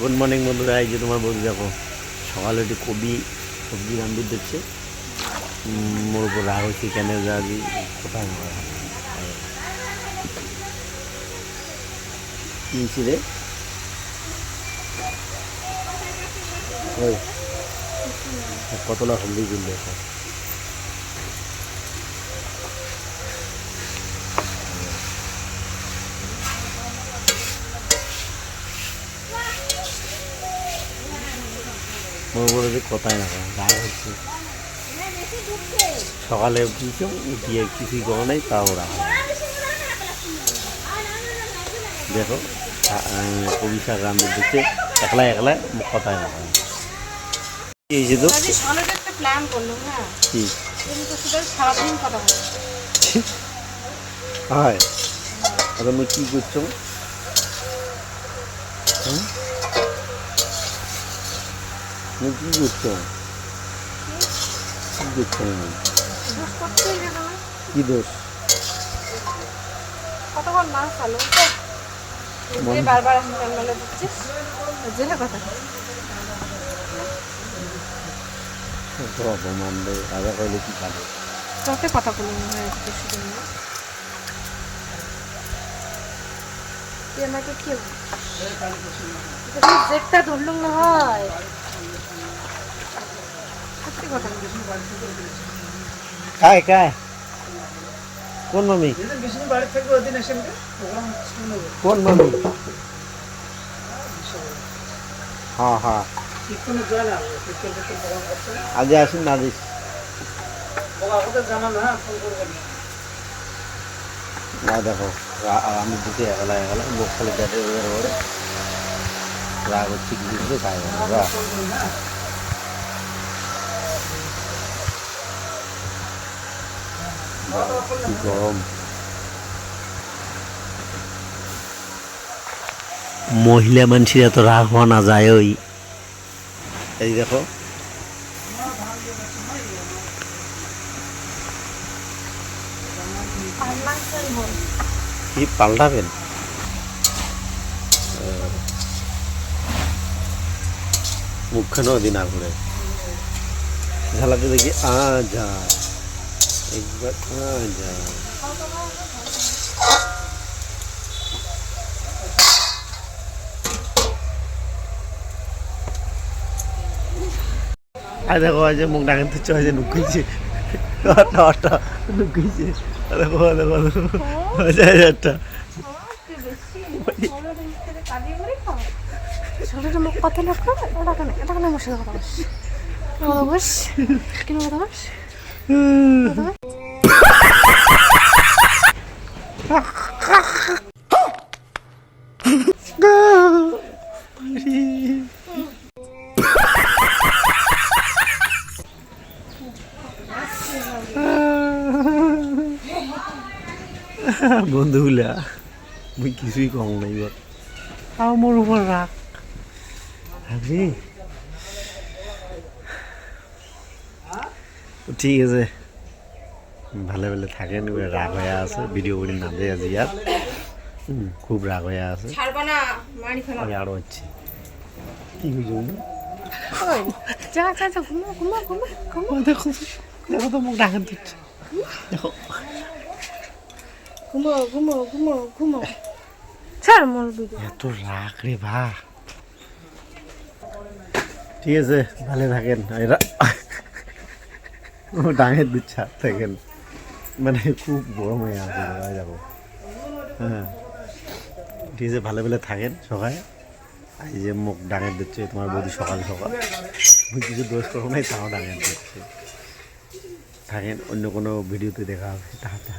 Good morning বন্ধুরা, এই যে তোমার বন্ধু দেখো, সকালে একটু কবি সবজি রান্দি দিচ্ছে মোর উপর রাগ হচ্ছে, কেন রাগি কোথায় কিনছি রে? ওই, কতলা হলদি মোর যে কথাই না রাগ হচ্ছে সকালে উঠিয়েছে উঠিয়ে কিছুই করো নাই তাও রাগ দেখো কবি শাক রান্ধে দিচ্ছে একলা একলা কথাই না তো প্ল্যান করলাম হ্যাঁ কি? সারাদিন কথা হয়। আর তুমি কি করছ? হুম? কি কি করছ তুমি? দোষ করতেই না কি দোষ কতক্ষণ মাছ যে বারবার দিচ্ছিস? কথা। অপমান দেয় আগে কইলে কি খাবে তোকে কথা বলি মনে হয় আমাকে কি জেটটা ধরলুম না হয়। হ্যাঁ কীর্তনে জয় না কীর্তন কীর্তন প্রোগ্রাম করছে আগে আসুন না দিস হ্যাঁ না দেখো আমি দিতে একালা একালা মুখ খালি রাগ হচ্ছে কিছু খাই গরম। মহিলা মানুষের এত রাগ হওয়া না যায় ওই। এই দেখো। কি পাল্টাবেন? মুখখানো দিন ঘুরে ঝালাতে দেখি, আ, যা। একবার যা আর দেখো আজ মুখ ডাকেন তো চয়ে নুকুইছে। অটা অটা নুকুইছে। দেখো দেখো দেখো। আচ্ছা ছোটটা মুখ কথা কর এটা কেন? এটা কেন আমার কথা বলিস কথা বলিস কেন কথা বলিস বন্ধুগুলা মুই কিছুই কম নাই এবার আমার উপর রাগ ভাবি ঠিক আছে। ভালো ভালো থাকেন রাগ হয়ে আছে ভিডিও করে না দেয় আজি আর খুব রাগ হয়ে আছে। আরও হচ্ছে কি হয়েছে যা যা যা ঘুমো ঘুমো ঘুমো ঘুমো। দেখো দেখো তো মুখ ডাকান দিচ্ছে দেখো ঘুমো ঘুমো ঘুমো ঘুমো। ছাড় মোর ভিডিও এত রাগ রে ভা ঠিক আছে ভালো থাকেন। এরা ডাঙের দিচ্ছে হাত থাকেন মানে খুব গরম হয়ে আছে যাব? হ্যাঁ। ঠিক আছে, ভালো ভালো থাকেন সবাই। এই যে মুখ ডাঙের দিচ্ছে তোমার বৌদি সকাল সকাল। আমি কিছু দোষ করব নাই, তাও ডাঙের দিচ্ছে থাকেন, অন্য কোনো ভিডিওতে দেখা হবে। টাটা।